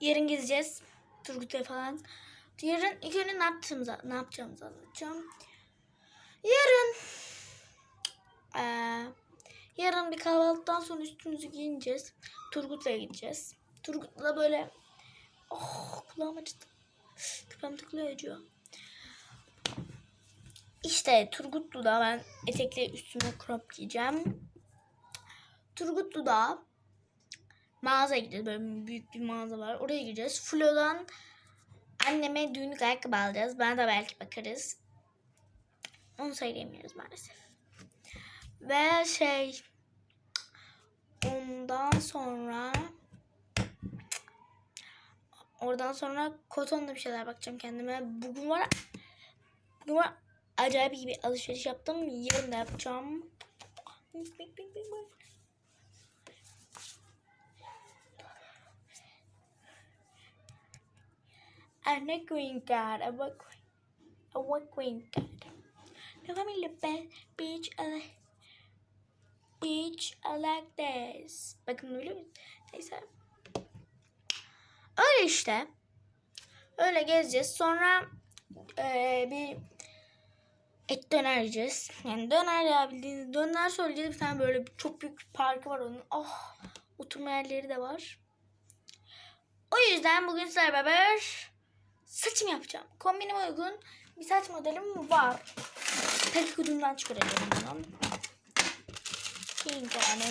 yarın gezeceğiz. Turgut'a falan. Yarın ilk önce ne yaptığımızı, ne yapacağımızı anlatacağım. Yarın eee, yarın bir kahvaltıdan sonra üstümüzü giyineceğiz. Turgut'a gideceğiz. Turgut'la böyle oh kulağım acıdı. Küpem tıklıyor acıyor. İşte Turgutlu'da ben etekle üstüme crop giyeceğim. Turgutlu'da mağazaya gideceğiz. Böyle büyük bir mağaza var. Oraya gideceğiz. Flo'dan anneme düğünlük ayakkabı alacağız. Bana da belki bakarız. Onu söyleyemiyoruz maalesef. Ve şey ondan sonra oradan sonra kotonda bir şeyler bakacağım kendime. Bugün var bugün var acayip iyi bir alışveriş yaptım. Yarın da yapacağım. And a green card, a what, a what green card. Look at me, look bad, bitch, I like, bitch, I like this. Bakın biliyor musun? Neyse. Öyle işte. Öyle gezeceğiz. Sonra eee, bir et döner yiyeceğiz. Yani döner ya bildiğiniz döner söyleyeceğiz. Bir tane böyle çok büyük bir parkı var onun. Oh, oturma yerleri de var. O yüzden bugün sizlerle beraber saçımı yapacağım. Kombinime uygun bir saç modelim var. Tek kudumdan çıkaracağım bunu. Queen card,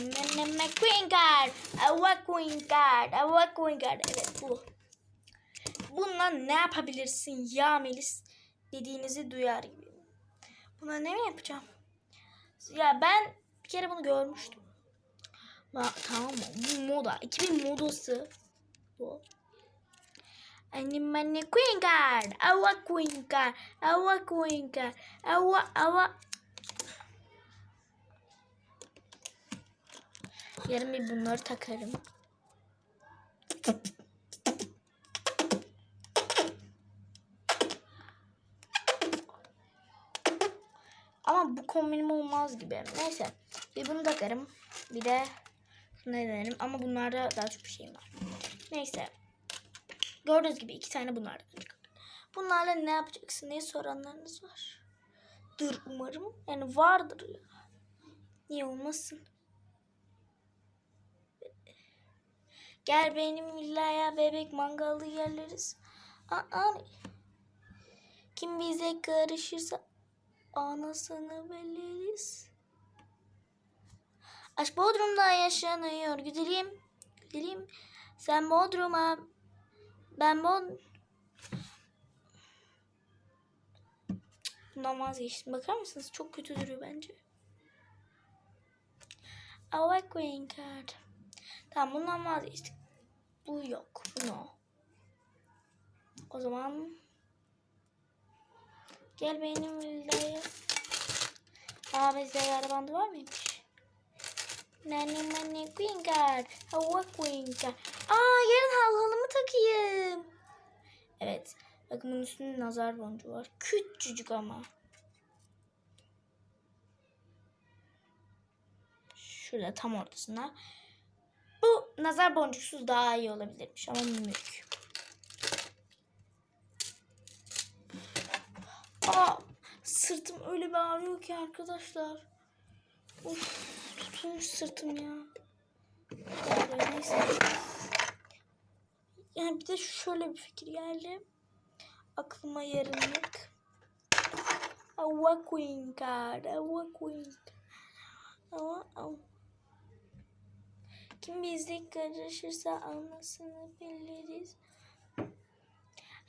queen card, a what queen card, a what queen card. Evet bu. Bununla ne yapabilirsin ya Melis dediğinizi duyar gibi. Buna ne mi yapacağım? Ya ben bir kere bunu görmüştüm. Ba- tamam mı? Bu moda. 2000 modası. Bu. Annem anne queen card. Ava queen card. Ava queen card. Ava ava. Yarın bir bunları takarım. Ama bu kombinim olmaz gibi. Neyse. Bir bunu takarım. Bir de şunu denerim. Ama bunlarda daha çok bir şeyim var. Neyse. Gördüğünüz gibi iki tane bunlardan çıktı. Bunlarla ne yapacaksın diye soranlarınız var. Dur umarım. Yani vardır ya. Niye olmasın? Gel benim villaya bebek mangalı yerleriz. Aa, kim bize karışırsa anasını beliriz. Aşk Bodrum'da yaşanıyor güzelim. Güzelim. Sen Bodrum'a ben Bod... Bundan vazgeçtim. Bakar mısınız? Çok kötü duruyor bence. Ava Queen Card. Tamam bundan vazgeçtik. Bu yok. No. O zaman gel benim villaya. Aa bizde yara bandı var mıymış? Nani mani queen card. Hava queen card. Aa yarın hal halımı takayım. Evet. Bakın bunun üstünde nazar boncuğu var. Küçücük ama. Şurada tam ortasında. Bu nazar boncuksuz daha iyi olabilirmiş ama mümkün. Aa, sırtım öyle bir ağrıyor ki arkadaşlar. Of, tutulmuş sırtım ya. Neyse. Yani bir de şöyle bir fikir geldi. Aklıma yarınlık. Ava Queen card. Ava Queen. Ava. Kim bizle karışırsa anlasını biliriz.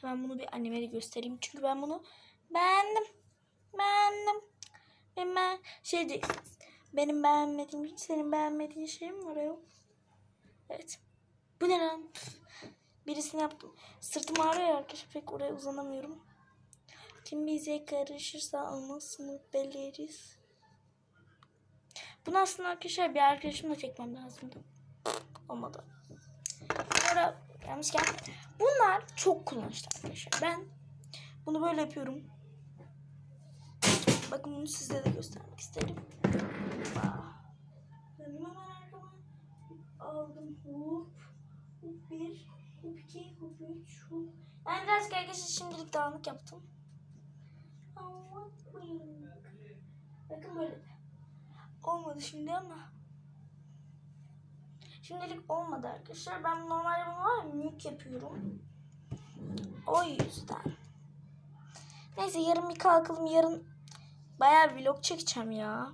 Hemen bunu bir anneme de göstereyim. Çünkü ben bunu beğendim. Beğendim. Benim ben şey diyeceksiniz. Benim beğenmediğim, senin beğenmediğin şey mi var? Evet. Bu ne lan? Birisini yaptım. Sırtım ağrıyor arkadaşlar. Pek oraya uzanamıyorum. Kim bize karışırsa anlasını beliriz. Bunu aslında arkadaşlar bir arkadaşımla çekmem lazımdı. Olmadı. Sonra gelmişken bunlar çok kullanışlı arkadaşlar. Ben bunu böyle yapıyorum. Bakın bunu size de göstermek isterim. Vah. Döndüm hemen arkama. Aldım. Hop. Hop bir. İki, üç, şu. Ben birazcık arkadaşlar şimdilik dağınık yaptım. Ama Bakın böyle. Olmadı şimdi ama. Şimdilik olmadı arkadaşlar. Ben normalde bunu var ya mük yapıyorum. O yüzden. Neyse yarın bir kalkalım. Yarın bayağı vlog çekeceğim ya.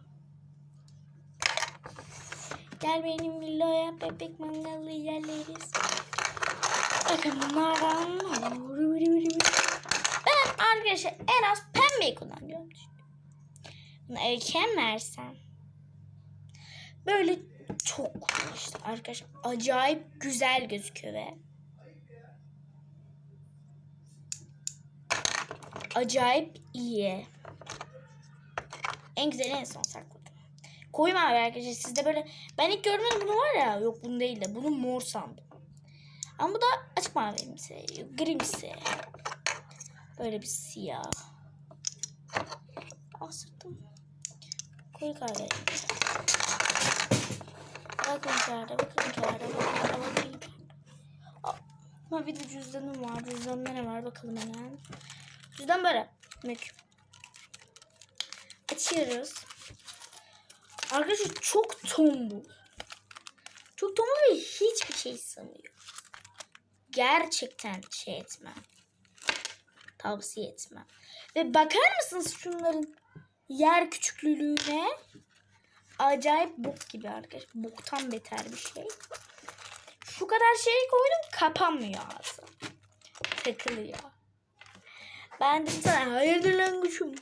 Gel benim villaya bebek mangalı yerleriz. Bakın bunlardan. Ben arkadaşlar en az pembeyi kullanıyorum. Bunu erken versem. Böyle çok kullanışlı arkadaşlar. Acayip güzel gözüküyor ve acayip iyi. En güzeli en son sakladım. Koyu mavi arkadaşlar. Sizde böyle ben ilk gördüğümde bunu var ya yok bunu değil de bunu mor sandım. Ama bu da açık mavimsi, grimsi. Böyle bir siyah. Asırdım. Koyu kahve. Bakın kağıda, bakın kağıda, bakın bakın. Aa, Ama bir de cüzdanım var. Cüzdanımda ne var bakalım hemen. Cüzdan böyle. Mük. Açıyoruz. Arkadaşlar çok tombul. Çok tombul ve hiçbir şey sığmıyor. Gerçekten şey etmem. Tavsiye etmem. Ve bakar mısınız şunların yer küçüklüğüne? Acayip bok gibi arkadaşlar. Boktan beter bir şey. Şu kadar şey koydum kapanmıyor ağzı. Takılıyor. Ben dedim sana hayırdır lan kuşum.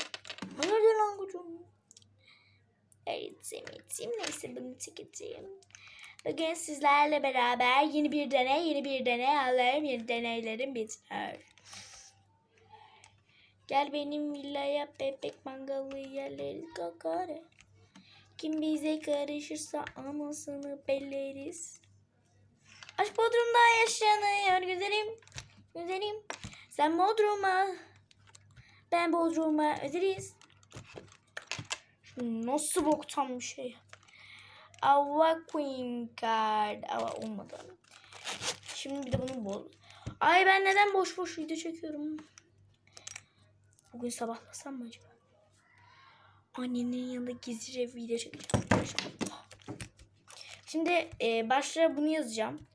Hayırdır lan kuşum. Eğitim eğitim neyse bunu çekeceğim. Bugün sizlerle beraber yeni bir deney yeni bir deney alırım yeni deneylerim biter. Gel benim villaya bebek mangalı yerleriz kakare. Kim bize karışırsa anasını belleriz. Aşk Bodrum'da yaşanıyor güzelim. Güzelim. Sen Bodrum'a. Ben Bodrum'a özeriz. Nasıl boktan bir şey. Ava Queen Card. Ava olmadı. Şimdi bir de bunu bol. Ay ben neden boş boş video çekiyorum? Bugün sabahlasam mı acaba? Annenin yanında gizlice video çekeceğim. Şimdi e, başlığa bunu yazacağım.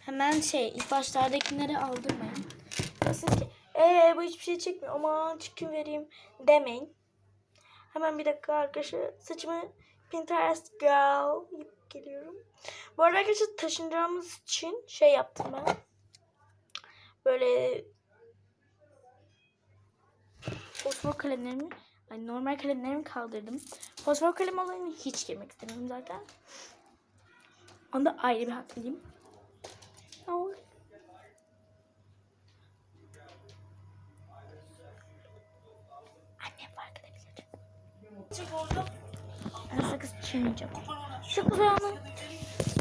Hemen şey ilk başlardakileri aldırmayın. Nasıl ki ee, bu hiçbir şey çekmiyor ama çıkın vereyim demeyin. Hemen bir dakika arkadaşlar saçımı Pinterest girl geliyorum. Bu arada arkadaşlar taşınacağımız için şey yaptım ben. Böyle fosfor kalemlerimi yani normal kalemlerimi kaldırdım. Fosfor kalem olayını hiç girmek istemiyorum zaten. Onda ayrı bir haklıyım. Ben sakız çiğneyeceğim. Güzel ama.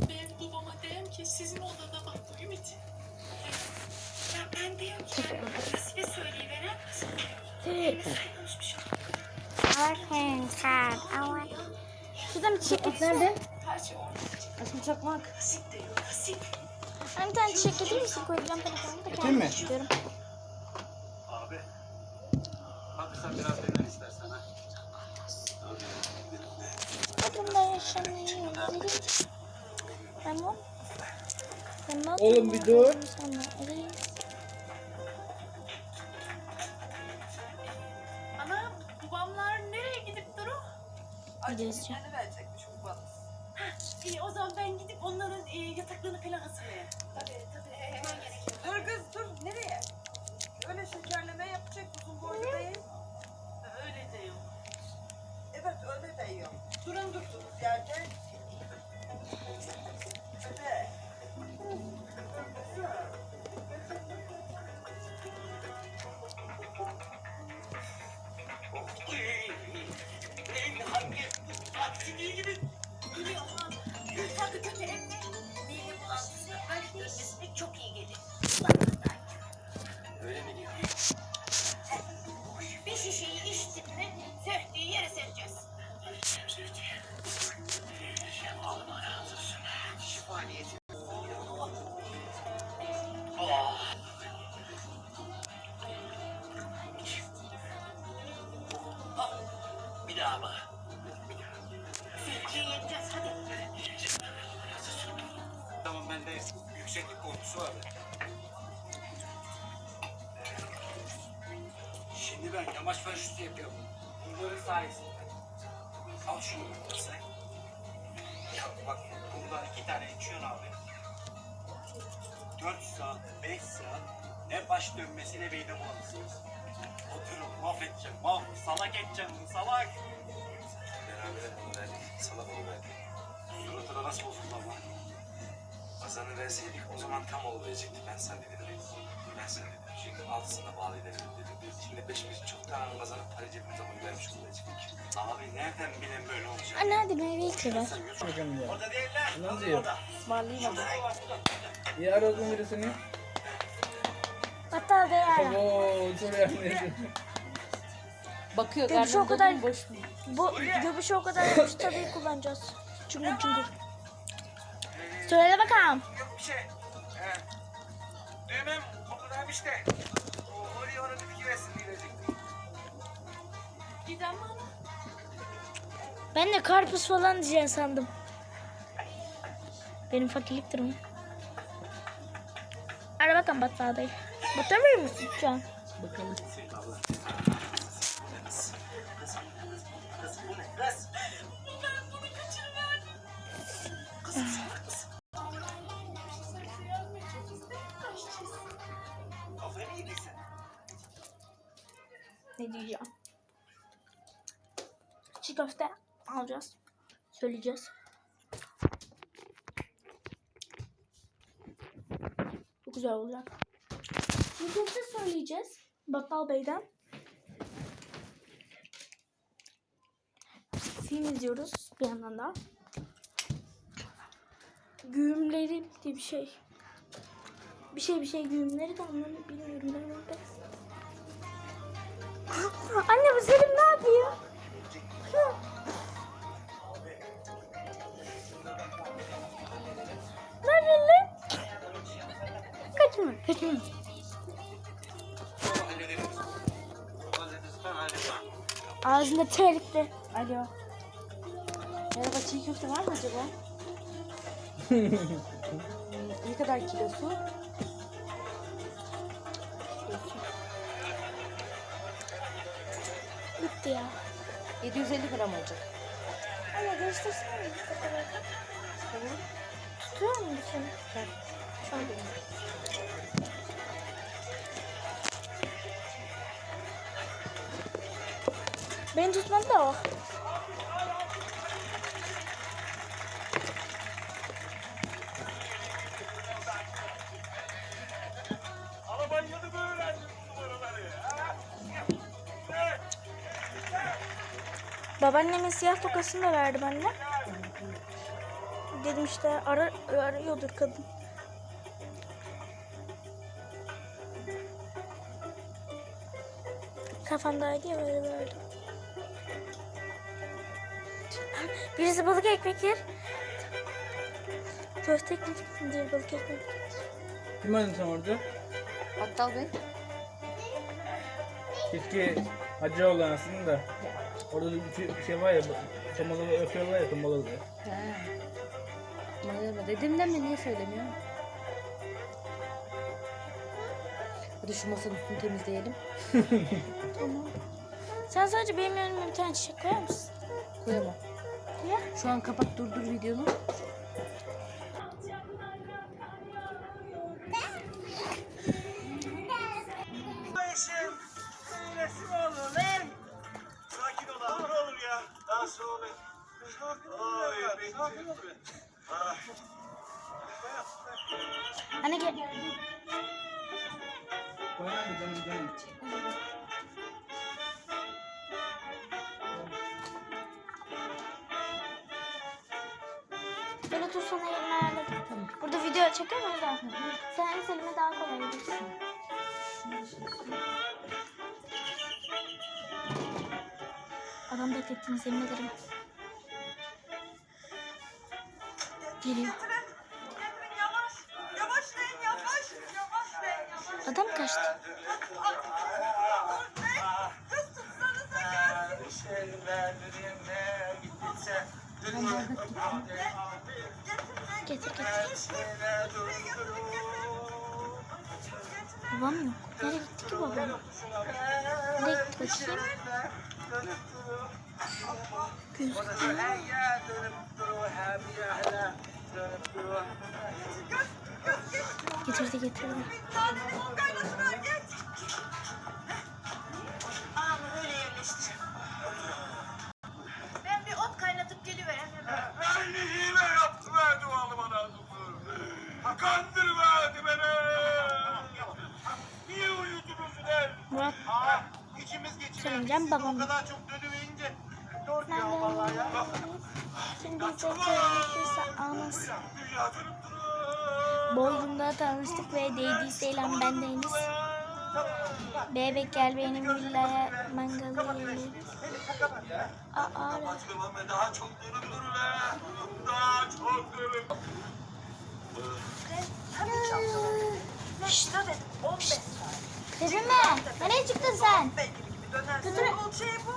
Ben babama diyeyim ki sizin odada bak bu Ümit. Ya ben diyeyim ki Nasibe söyleyiveren Evet. konuşmuş. Arkadaşlar ama. Şurada bir çiçek nerede? Aşkım çakmak. Ben bir tane çiçek getirir misin? Koyacağım telefonumu da Getireyim mi? kendim istiyorum. Abi. Hadi sen biraz dinlen Tamam. Oğlum bir dur. Ana babamlar nereye gidip duru? Gideceğim. Ne verecekmiş babanız? İyi o zaman ben gidip onların e, yataklarını falan hazırlayayım. Tabii tabii. Hemen gerekiyor. Dur kız dur nereye? Öyle şekerleme yapacak uzun boylu değil. Öyle de yok. Evet öyle de. Durun durduğunuz yerde. Öyle. Hangi? Al şunu sen. Ya bak buradan iki tane içiyorsun abi. Dört saat, beş saat ne baş dönmesi ne beyne bulanısınız. Oturup mahvedeceğim, mah salak edeceğim, salak. Beraber bunu verdik. Sana bunu verdik. Suratına nasıl bozuldu ama? Kazanı verseydik o zaman tam olabilecekti. Ben sana dedim. Ben sana dedim. Şimdi altısında bağlayabilirim dedim. Şimdi beşimiz çoktan kazanıp para cebimize bunu vermiş olacaktık. Abi nereden bileyim böyle olacak? Anne hadi meyve içelim. Bakın ya. Orada değil lan. Ne diyor? Ismarlayayım hadi. İyi aradın birisini. Hatta da yani. Oo, çok yani. Bakıyor Göbüşü karnım o kadar- boş mu? Bu göbüşü o kadar yapmış tabii kullanacağız. Çünkü çünkü. Söyle bakalım. Yok bir şey. He. Düğmem okunamış da. O oraya onu bir fikir etsin diyecektim. Giden bana. Ben de karpuz falan diyeceğim sandım. Benim fakirliktir mi? Hadi bakalım Battal Bey. Battal Bey mi içeceksin? Bakalım. Ne diyeceğim? Çiğ köfte alacağız. Söyleyeceğiz. Çok güzel olacak. Çiğ köfte söyleyeceğiz. Battal Bey'den. Film izliyoruz bir yandan da. Güğümleri diye bir şey. Bir şey bir şey güğümleri de anlamı bilmiyorum ben. Anne bu Selim ne yapıyor? ne yapıyorsun lan? Kaçma, kaçma. Ağzında terlikli. Alo. Merhaba çiğ köfte var mı acaba? ne kadar kilosu? Bitti ya. 750 gram olacak. Anne değiştirsene mi? Tutuyor mu seni? Şu an. Beni tutmadı da o. Babaannemin siyah tokasını da verdi anne. Dedim işte ara, arıyordur kadın. Kafamdaydı ya böyle verdim. Birisi balık ekmek yer. Köfte ekmek diğer balık ekmek. Kim aradın sen orada? Battal Bey. Keşke hacı olan aslında. Orada bir şey, bir şey var ya, tomalı öpüyorlar ya tomalı. He. Merhaba. Dedim de mi niye söylemiyor? Hadi şu masanın üstünü temizleyelim. Tamam. Sen sadece benim önüme bir tane çiçek koyar mısın? Koyamam. Ya. Şu an kapat durdur videonu. Adam beklettiniz yemin ederim. Geliyor. Adam kaçtı. Getir getir. Babam yok. Nereye gitti ki babam? Nereye gitti bakayım? Gözüküyor. Getirdi getirdi. Ağamı öyle yerleştir. Ben bir ot kaynatıp geliverem hemen. Hile yaptı verdi oğlum bana. Kandırmadı beni. Niye uyudunuz lan? Murat Aa, içimiz geçiyor. Söyleyeceğim babam. O kadar çok Şimdi bize gerekirse duruyor. Boyunda tanıştık ve değdiyse eylem bendeniz. Bebek gel benim villaya mangalı yiyelim. Aa, be, daha çok durun lan. Daha çok dönüp. Şşt hadi 15 saat. Kızıma, nereye çıktın sen? Götür- O şey bu.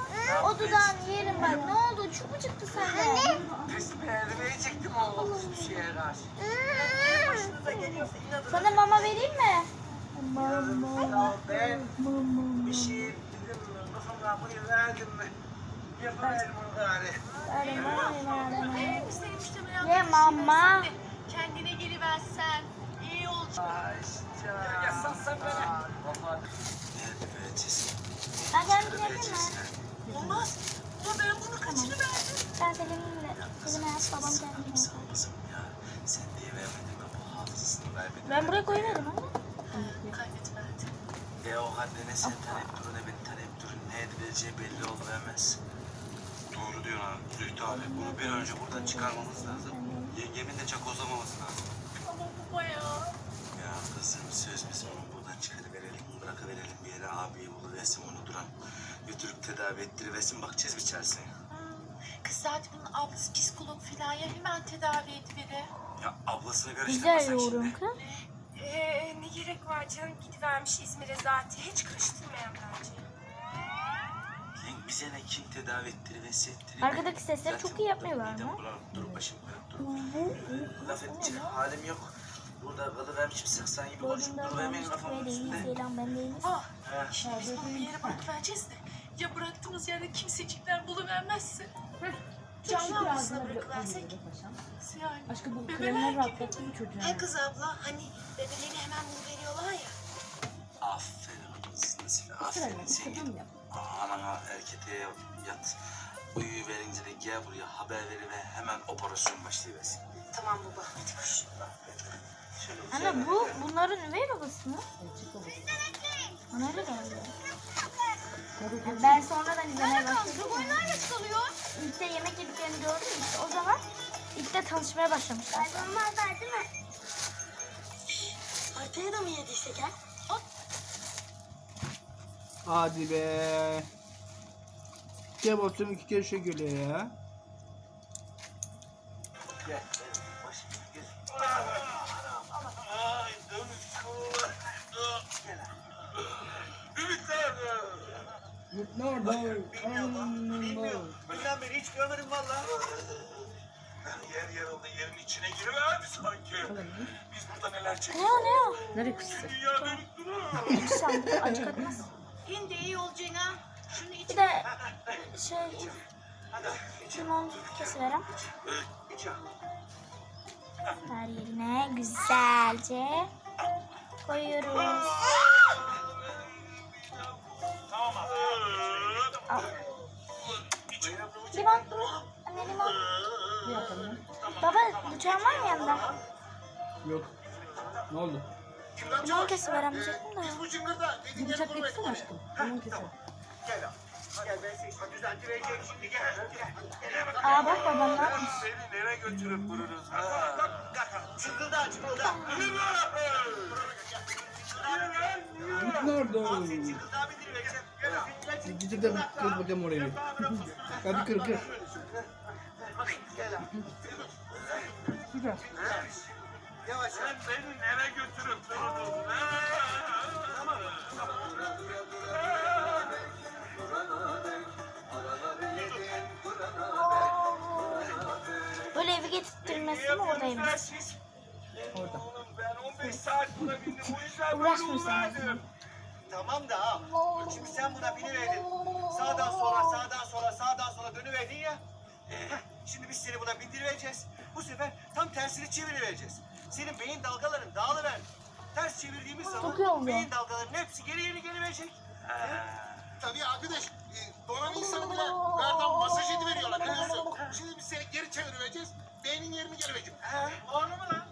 O dudağını yerim bak. Ne oldu? Çup mu çıktı sende? Perdemeye çektim oğlum bir şeye karşı. Başınıza geliyorsa inadına. Sana mama vereyim mi? Mama. Ben Mama. bir şey dedim kafamdan bunu verdim mi? Yapıverim onu gari. Ye mama. Kendine geri versen iyi olacak. Yasaksan bana. Ben kendim gidebilir mi? Olmaz. Ama ben bunu kaçırıverdim. Ben Selim'le. Selim'e yaz babam ya sen diye vermedin mi bu hafızasını vermedin Ben buraya koyuverdim ama. Kaybetverdi. E o halde ne sen talep durun ne beni talep durun ne edileceği belli olmayamaz. Doğru diyorsun ha Zühtü abi. Bunu bir önce buradan çıkarmamız lazım. Yengemin de çakozlamaması lazım. Ama baba ya. Ya kızım söz biz onu buradan çıkarıverelim. Bırakıverelim bir yere abiyi buluversin onu duran. Götürüp tedavi ettiriversin bakacağız bir çaresine. Kız zaten bunun ablası psikolog filan ya hemen tedavi ediverir. Ya ablasını Güzel karıştırmasak yorum kız. Ee, ne gerek var canım gidivermiş İzmir'e zaten. Hiç karıştırmayan bence. Lan bize ne kim tedavi ettiriverse ettiriver. Arkadaki sesleri çok iyi yapmıyorlar Midem mı? bulanıp durup başım durup. Laf edecek halim yok. Burada kalıvermişim saksan gibi konuşup duruvermeyin tanıştık kafamın ve üstünde. Ah, şimdi biz bunu bir yere bırakıvereceğiz de. Ya bıraktığımız yerde kimsecikler buluvermezse. Canlı ablasına bırakıversek. Yani. Aşkım bu Bebeler rahatlattı mı çocuğu? He kız abla hani bebeleri hemen bunu veriyorlar ya. Aferin kız Nasibe aferin sen git. yap. Aman ha erkeğe yat. Uyuyuverince de gel buraya haber veriver hemen operasyon başlayıversin. Tamam baba hadi koş. Şöyle Anne bu bunların üvey babası mı? Bana öyle geldi. Yani ben sonradan izlemeye başladım. ya. İlk de yemek yediklerini gördüm işte o zaman ilk de tanışmaya başlamışlar. Olmazlar değil mi? Haritaya da mı yediysek ha? Hadi be. Gel bakayım iki kere şey geliyor ya. Ne orada? Bilmiyorum. Bilmiyorum. Bundan beri hiç görmedim valla. Yer yarıldı yerin içine giriverdi sanki. Biz burada neler Ne çekiyoruz? o ne o? Nereye kızsın? Dünya dönüp duruyor. Hiç sandım acı katmaz. Hindi iyi olacaksın ha. Şunu iç. Bir de şey limon kesiverem. İç ya. Her yerine güzelce koyuyoruz. Bıçağın var mı yanında? Yok. Ne oldu? Limon kesiverem diyecektim de. Bu cıngırda dediğin yeri vurmayın. getirsene aşkım. Limon keser. Gel abi. Gel ben seni düzelttireceğim şimdi gel. Gel. Gel bak. Aa bak babam ne yapmış? Beni nereye götürüp dururuz ha? Çıkıldı çıkıldı. Yürü. Ne orada? Çıkıldı abi direkt. Gel abi. Gel. Gidip de kır bakayım orayı. Hadi kır kır. Gel Güzel. Yavaş. Sen beni nereye götürüp durdun? Tamam. Böyle evi getirttirmesi mi oradaymış? Orada. Ben 15 15 saat buna bindim. O yüzden böyle Uğraşmıyorsun uğradım. Tamam da ha. Şimdi sen buna biniverdin. Sağdan sola, sağdan sola, sağdan sola dönüverdin ya. Heh, Şimdi biz seni buna bindireceğiz. Bu sefer tam tersini çevirivereceğiz. Senin beyin dalgaların dağılıver. Ters çevirdiğimiz zaman beyin dalgalarının hepsi geri geri geliverecek. Tabii arkadaş, e, donan insanı bile verdan masaj ediveriyorlar biliyorsun. Şimdi biz seni geri çevireceğiz, beynin yerini geri verecek. He, onu mu lan?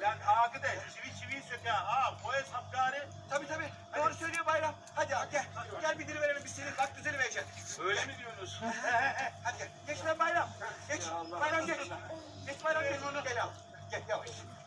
Lan arkadaş, çivi çiviyi söker. Ha, bu hesap gari. Tabii tabii, doğru söylüyor Bayram. Hadi gel, gel bindiriverelim biz seni. Bak düzeli verecek. Öyle mi diyorsunuz? Gel al. Gel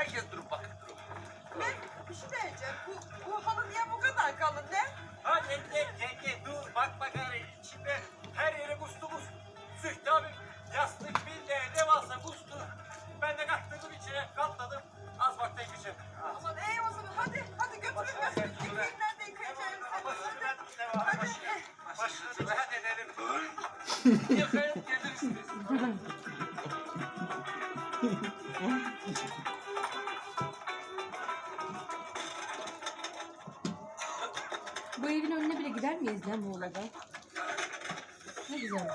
herkes durup bakıp durur. Bir şey diyeceğim. Bu, bu halı niye bu kadar kalın ne? Ha yenge yenge dur bak bak hani içinde her yere kustu buz. Zühtü abi yastık bir de ne varsa kustu. Ben de kattırdım içine katladım. Az vakte geçeceğim. Aman iyi o zaman hadi hadi götürün ben. Yıkayın nerede yıkayacağım. Hadi. Hadi. Başınızı hadi edelim. Yıkayıp lan Muğla'da? Ne güzel.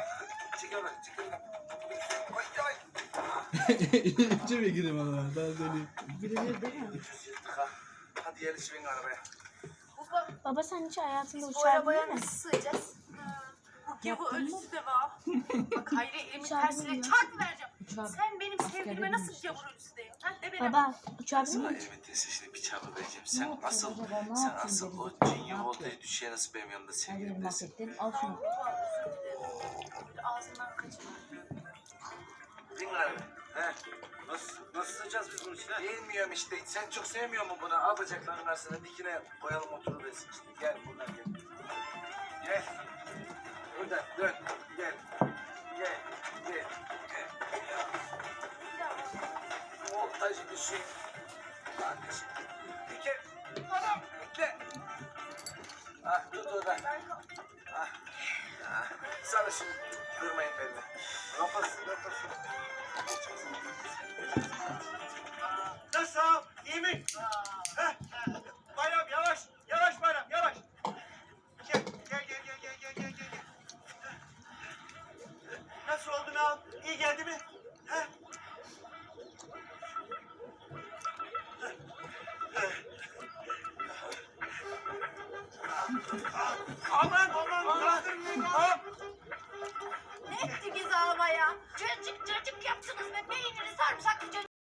İçe mi gireyim ama ben söyleyeyim. Girilir değil mi? Hadi yarış bin arabaya. Baba sen hiç hayatında Bu uçağa arabaya bindin mi? nasıl sığacağız? Bu gavur ölüsü de var. Bak Hayri elimin tersiyle çarp vereceğim. Sen benim sevgilime nasıl gavur ölüsü diyorsun? Ha de bana. Baba uçağa bindin mi? elimin tesisini bir çabuk vereceğim. Sen asıl, sen asıl o yapayım? Volta'yı düşeye nasıl benim yanımda sevgilimdesin. mahvettin. Al şunu. Ağzından kaçırma. Bin. He. Nasıl, nasıl sığacağız biz bunun içine? Bilmiyorum işte. Sen çok sevmiyor musun bunu? Al bacaklarının arasına dikine koyalım oturuversin işte. Gel buradan gel. Gel. Buradan dön. Gel. Gel. Gel. Gel. Voltajı düşün. Kardeşim. Dike. Adam. Bekle. Ah tut orada. Ah. Ah. Sana şimdi kırmayın beni. Kafası kafası. Nasıl? İyi mi? Heh.